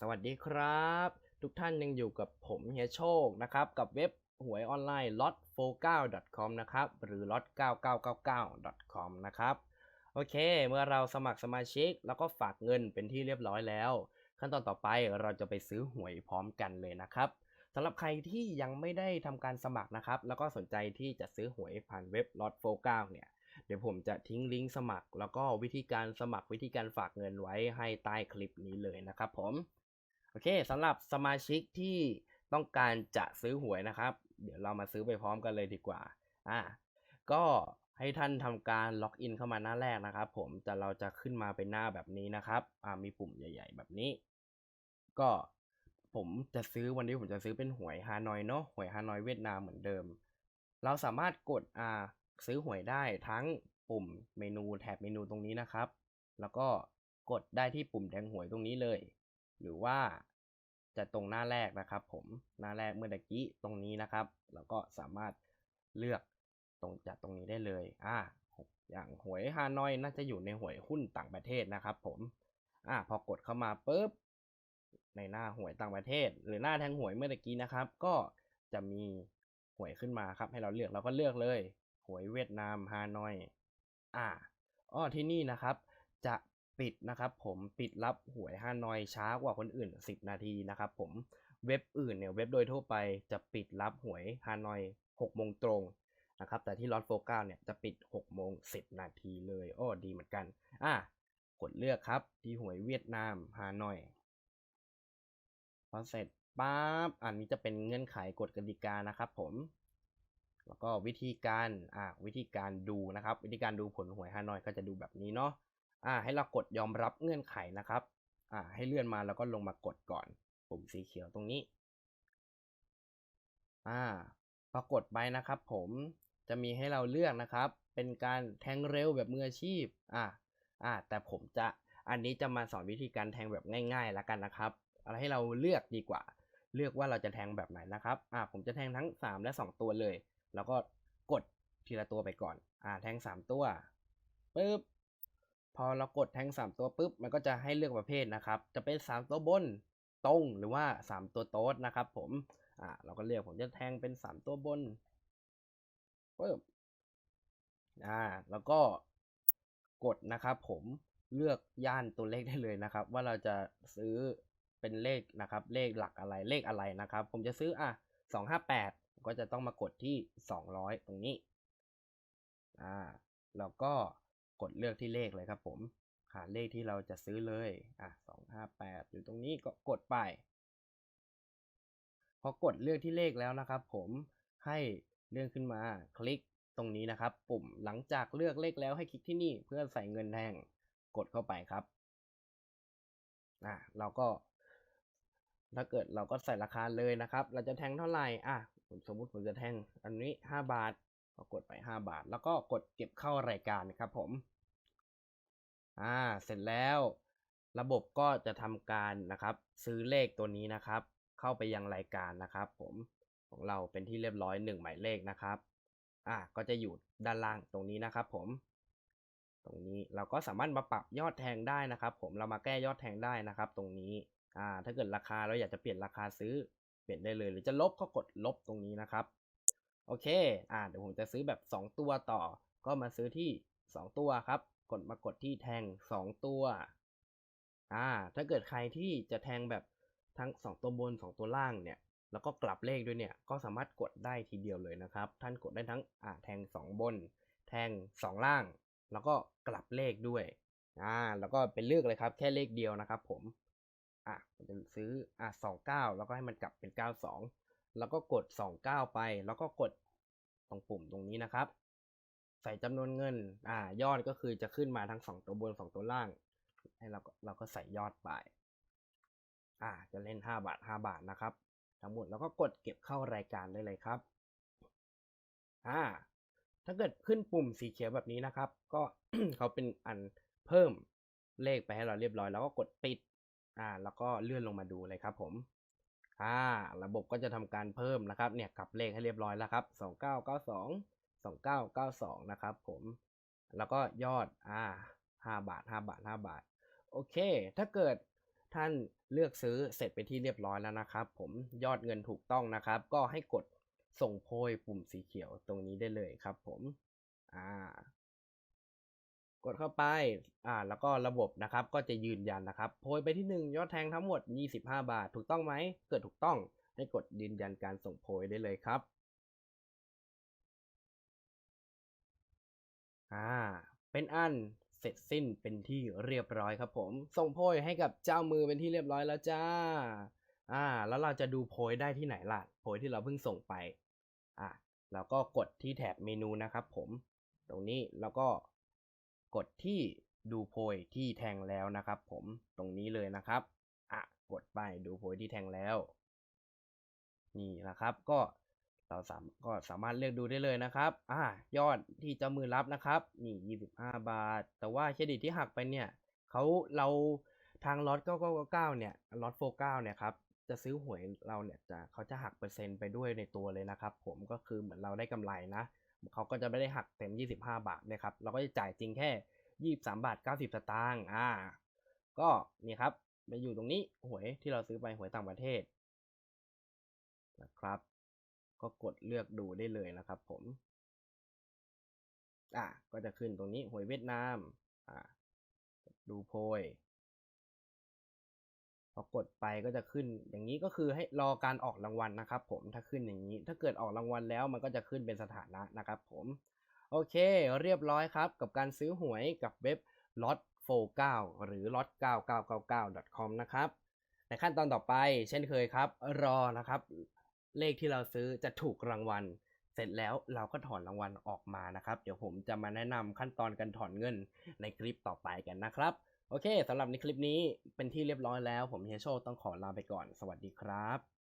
สวัสดีครับ ทุกท่านยังอยู่กับผมเฮียโชคนะครับ กับเว็บหวยออนไลน์ lot 4 9 com นะครับ หรือ lot 9999 com นะครับ โอเค เมื่อเราสมัครสมาชิก แล้วก็ฝากเงินเป็นที่เรียบร้อยแล้ว ขั้นตอนต่อไปเราจะไปซื้อหวยพร้อมกันเลยนะครับสำหรับใครที่ยังไม่ได้ทำการสมัครนะครับ แล้วก็สนใจที่จะซื้อหวยผ่านเว็บ lot 4 9เนี่ยเดี๋ยวผมจะทิ้งลิงก์สมัคร แล้วก็วิธีการสมัครวิธีการฝากเงินไว้ให้ใต้คลิปนี้เลยนะครับผม โอเคสำหรับสมาชิกที่ต้องการจะซื้อหวยนะครับ เดี๋ยวเรามาซื้อไปพร้อมกันเลยดีกว่าอ่าก็ให้ท่านทำการล็อกอินเข้ามาหน้าแรกนะครับ ผมแต่เราจะขึ้นมาเป็นหน้าแบบนี้นะครับอ่ามีปุ่มใหญ่ ๆ แบบนี้ ก็ผมจะซื้อวันนี้ผมจะซื้อเป็นหวยฮานอยเนาะหวยฮานอยเวียดนามเหมือนเดิม เราสามารถกดอ่าซื้อหวยได้ทั้งปุ่มเมนูแถบเมนูตรงนี้นะครับ แล้วก็กดได้ที่ปุ่มแทงหวยตรงนี้เลย หรือว่าจะตรงหน้าแรกนะครับผมหน้าแรกเมื่อตะกี้ตรงนี้นะครับแล้วก็สามารถเลือกตรงจากตรงนี้ได้เลยอ่าอย่างหวยฮานอยน่าจะอยู่ในหวยหุ้นต่างประเทศนะครับ ผมอ่าพอกดเข้ามาปุ๊บในหน้าหวยต่างประเทศ หรือหน้าแทงหวยเมื่อตะกี้นะครับ ก็จะมีหวยขึ้นมาครับ ให้เราเลือกเราก็เลือกเลย หวยเวียดนามฮานอย อ่าอ้อที่นี่นะครับ จะ ปิดนะครับผมปิดรับหวยฮานอยช้ากว่าคนอื่น 10 นาทีนะครับผมเว็บอื่นเนี่ยเว็บโดยทั่วไปจะปิดรับหวยฮานอย6โมงตรงนะครับแต่ที่ลอตโฟก้าเนี่ยจะปิด6โมง10 นาทีเลยอ้อดีเหมือนกันอะกดเลือกครับที่หวยเวียดนามฮานอยพอเสร็จปั๊บอันนี้จะเป็นเงื่อนไขกฎกติกานะครับผมแล้วก็วิธีการอ่าวิธีการดูนะครับ วิธีการดูผลหวยฮานอยก็จะดูแบบนี้เนาะ อ่าให้เรากดยอมรับเงื่อนไขนะครับอ่าให้เลื่อนมาแล้วก็ลงมากดก่อน ปุ่มสีเขียวตรงนี้อ่าพอกดไปนะครับ ผมจะมีให้เราเลือกนะครับ เป็นการแทงเร็วแบบมืออาชีพอ่าอ่าแต่ผมจะอันนี้จะมาสอนวิธีการแทงแบบง่ายๆแล้วกันนะครับอะไรให้เราเลือกดีกว่า เลือกว่าเราจะแทงแบบไหนนะครับอ่าผมจะแทงทั้ง 3 และ 2 ตัวเลย แล้วก็กดทีละตัวไปก่อนอ่าแทง 3 ตัวปึ๊บ พอเรากดแทง 3 ตัวปุ๊บ มันก็จะให้เลือกประเภทนะครับ จะเป็น 3 ตัวบนตรงหรือว่า 3 ตัวโต๊ดนะครับ ผม อ่า เราก็เลือกผมจะแทงเป็น 3 ตัวบนปึ๊บ อ่า แล้วก็กดนะครับ ผมเลือกย่านตัวเลขได้เลยนะครับ ว่าเราจะซื้อเป็นเลขนะครับ เลขหลักอะไรเลขอะไรนะครับ ผมจะซื้ออะสองห้าแปดก็จะต้องมากดที่สองร้อยตรงนี้ อ่า แล้วก็ กดเลือกที่เลขเลยครับผมหาเลขที่เราจะซื้อเลยอะสองห้าแปดอยู่ตรงนี้ก็กดไป พอกดเลือกที่เลขแล้วนะครับ ผมให้เลื่อนขึ้นมาคลิกตรงนี้นะครับ ปุ่มหลังจากเลือกเลขแล้วให้คลิกที่นี่เพื่อใส่เงินแทงกดเข้าไปครับอะเราก็ ถ้าเกิดเราก็ใส่ราคาเลยนะครับ เราจะแทงเท่าไหร่อะสมมุติผมจะแทงอันนี้ห้าบาท ก็กดไปห้าบาท แล้วก็กดเก็บเข้ารายการครับผม อ่า เสร็จแล้ว ระบบก็จะทำการนะครับ ซื้อเลขตัวนี้นะครับ เข้าไปยังรายการนะครับ ผมของเราเป็นที่เรียบร้อยหนึ่งหมายเลขนะครับ อ่า ก็จะอยู่ด้านล่างตรงนี้นะครับ ผม ตรงนี้เราก็สามารถมาปรับยอดแทงได้นะครับ ผม เรามาแก้ยอดแทงได้นะครับ ตรงนี้ อ่า ถ้าเกิดราคาเราอยากจะเปลี่ยนราคาซื้อ เปลี่ยนได้เลย หรือจะลบก็กดลบตรงนี้นะครับ โอเค อ่า เดี๋ยวผมจะซื้อแบบ 2 ตัวต่อ ก็มาซื้อที่ 2 ตัวครับ กดมากดที่แทง 2 ตัว อ่า ถ้าเกิดใครที่จะแทงแบบทั้ง 2 ตัวบน 2 ตัวล่างเนี่ย แล้วก็กลับเลขด้วยเนี่ย ก็สามารถกดได้ทีเดียวเลยนะครับ ท่านกดได้ทั้ง อ่า แทง 2 บน แทง 2 ล่าง แล้วก็กลับเลขด้วย อ่า แล้วก็เป็นเลือกเลยครับ แค่เลขเดียวนะครับ ผม อะผมจะซื้อ อะสองเก้าแล้วก็ให้มันกลับเป็นเก้าสอง แล้วก็กดสองเก้าไป แล้วก็กดตรงปุ่มตรงนี้นะครับ ใส่จำนวนเงิน อ่ายอดก็คือจะขึ้นมาทั้งสองตัวบนสองตัวล่าง ให้เราก็เราก็ใส่ยอดไป อ่า จะเล่นห้าบาทห้าบาทนะครับ ทั้งหมดแล้วก็กดเก็บเข้ารายการได้เลยครับ อ่า ถ้าเกิดขึ้นปุ่มสีเขียวแบบนี้นะครับ ก็เขาเป็นอันเพิ่มเลขไปให้เราเรียบร้อย แล้วก็กดปิด อ่า แล้วก็เลื่อนลงมาดูเลยครับผม อ่า ระบบก็จะทำการเพิ่มนะครับ เนี่ยกลับเลขให้เรียบร้อยแล้วครับสองเก้าเก้าสองสองเก้าเก้าสองนะครับผม แล้วก็ยอด อ่าห้าบาทห้าบาทห้าบาท โอเค ถ้าเกิดท่านเลือกซื้อเสร็จไปที่เรียบร้อยแล้วนะครับ ผมยอดเงินถูกต้องนะครับ ก็ให้กดส่งโพยปุ่มสีเขียวตรงนี้ได้เลยครับผม อ่า กดเข้าไป อ่า แล้วก็ระบบนะครับ ก็จะยืนยันนะครับ โพยไปที่หนึ่งยอดแทงทั้งหมด 25 บาท ถูกต้องไหม เกิดถูกต้อง ให้กดยืนยันการส่งโพยได้เลยครับ อ่า เป็นอันเสร็จสิ้นเป็นที่เรียบร้อยครับผม ส่งโพยให้กับเจ้ามือเป็นที่เรียบร้อยแล้วจ้า อ่า แล้วเราจะดูโพยได้ที่ไหนล่ะ โพยที่เราเพิ่งส่งไป อ่าแล้วก็กดที่แถบเมนูนะครับผม ตรงนี้แล้วก็ กดที่ดูโพยที่แทงแล้วนะครับ ผมตรงนี้เลยนะครับอะกดไปดูโพยที่แทงแล้ว นี่นะครับก็เราสามก็สามารถเลือกดูได้เลยนะครับอ่ายอดที่เจ้ามือรับนะครับ นี่ 25 บาท แต่ว่าเครดิตที่หักไปเนี่ยเขาเราทางล็อต999เนี่ยล็อต49เนี่ยครับจะซื้อหวยเราเนี่ยจะเขาจะหักเปอร์เซ็นต์ไปด้วยในตัวเลยนะครับ ผมก็คือเหมือนเราได้กำไรนะ เขาก็จะไม่ได้หักเต็ม 25 บาทนะครับ เราก็จะจ่ายจริงแค่ 23 บาท 90 สตางค์อ่า ก็นี่ครับมาอยู่ตรงนี้หวยที่เราซื้อไปหวยต่างประเทศนะครับ ก็กดเลือกดูได้เลยนะครับ ผม อะก็จะขึ้นตรงนี้หวยเวียดนามอ่าดูโพย พอกดไปก็จะขึ้น อย่างนี้ก็คือให้รอการออกรางวัลนะครับผมถ้าขึ้นอย่างนี้ ถ้าเกิดออกรางวัลแล้วมันก็จะขึ้นเป็นสถานะนะครับผมโอเค เรียบร้อยครับ กับการซื้อหวยกับเว็บ lot 49หรือ lot 9999 com นะครับ ในขั้นตอนต่อไปเช่นเคยครับ รอนะครับ เลขที่เราซื้อจะถูกรางวัล เสร็จแล้วเราก็ถอนรางวัลออกมานะครับ เดี๋ยวผมจะมาแนะนำขั้นตอนการถอนเงินในคลิปต่อไปกันนะครับ โอเคสำหรับในคลิปนี้เป็นที่เรียบร้อยแล้ว ผมเฮียโชต้องขอลาไปก่อน สวัสดีครับ